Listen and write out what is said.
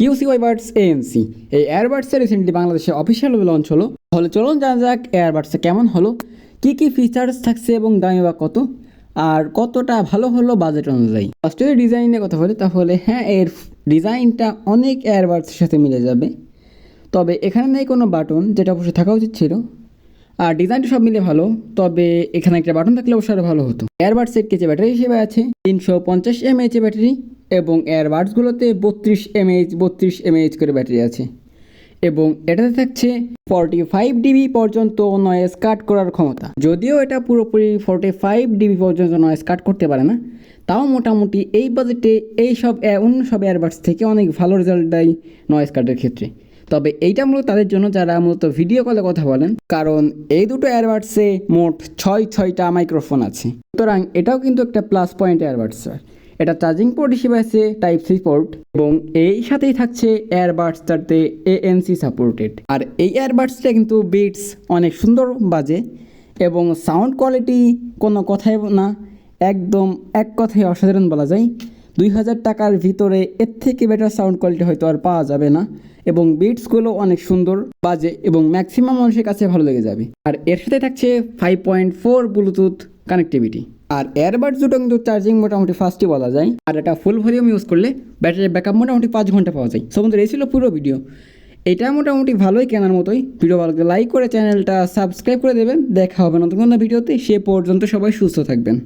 QC ওয়াইবার্ডস ANC এই এয়ারবাডসে রিসেন্টলি বাংলাদেশে অফিসিয়াল লঞ্চ হলো। তাহলে চলুন জানা যাক এয়ারবাডসে কেমন হলো, কী কী ফিচার্স থাকছে এবং দামি বা কত, আর কতটা ভালো হলো বাজেট অনুযায়ী। ফার্স্টে যদি ডিজাইনের কথা বলি, তাহলে হ্যাঁ এর ডিজাইনটা অনেক এয়ারবাডসের সাথে মিলে যাবে। তবে এখানে নেই কোনো বাটন যেটা অবশ্যই থাকা উচিত ছিল। আর ডিজাইনটা সব মিলে ভালো, তবে এখানে একটা বাটন থাকলে অবশ্যই আরও ভালো হতো। এয়ারবাডস সেট কেজি ব্যাটারি হিসেবে আছে, তিনশো পঞ্চাশ এমএইচ ব্যাটারি এবং এয়ারবাডসগুলোতে বত্রিশ এমএইচ বত্রিশ এমএইচ করে ব্যাটারি আছে। এবং এটাতে থাকছে ফর্টি ফাইভ ডিবি পর্যন্ত নয়েজ কাট করার ক্ষমতা। যদিও এটা পুরোপুরি ফর্টি ফাইভ ডিবি পর্যন্ত নয়েজ কাট করতে পারে না, তাও মোটামুটি এই বাজেটে এই সব অন্য সব এয়ারবাডস থেকে অনেক ভালো রেজাল্ট দেয় নয়েজ কাটের ক্ষেত্রে। তবে এইটা মূলত তাদের জন্য যারা মূলত ভিডিও কলে কথা বলেন, কারণ এই দুটো এয়ারবাডসে মোট ছয়, ছয়টা মাইক্রোফোন আছে। সুতরাং এটাও কিন্তু একটা প্লাস পয়েন্ট এয়ারবাডস এটা চার্জিং পোর্ট হিসেবে আছে টাইপ সি পোর্ট এবং এই সাথেই থাকছে এয়ারবাডসটাতে এএনসি সাপোর্টেড আর এই এয়ারবাডসটা কিন্তু বিটস অনেক সুন্দর বাজে এবং সাউন্ড কোয়ালিটি কোনো কথাই না, একদম এক কথায় অসাধারণ বলা যায়। দুই হাজার টাকার ভিতরে এর থেকে বেটার সাউন্ড কোয়ালিটি হয়তো আর পাওয়া যাবে না এবং বিটসগুলো অনেক সুন্দর, বাজে এবং ম্যাক্সিমাম মানুষের কাছে ভালো লেগে যাবে। আর এর সাথে থাকছে five point four Bluetooth connectivity আর এয়ারবাড দুটো কিন্তু চার্জিং মোটামুটি ফাস্টই বলা যায়। আর এটা ফুল ভলিউম ইউজ করলে ব্যাটারি ব্যাকআপ মোটামুটি পাঁচ ঘণ্টা পাওয়া যায়। সো বন্ধুরা, এই ছিল পুরো ভিডিও এটা মোটামুটি ভালোই কেনার মতোই। ভিডিও ভালো লাইক করে চ্যানেলটা সাবস্ক্রাইব করে দেবেন। দেখা হবে নতুন কোনো ভিডিওতে সে পর্যন্ত সবাই সুস্থ থাকবেন।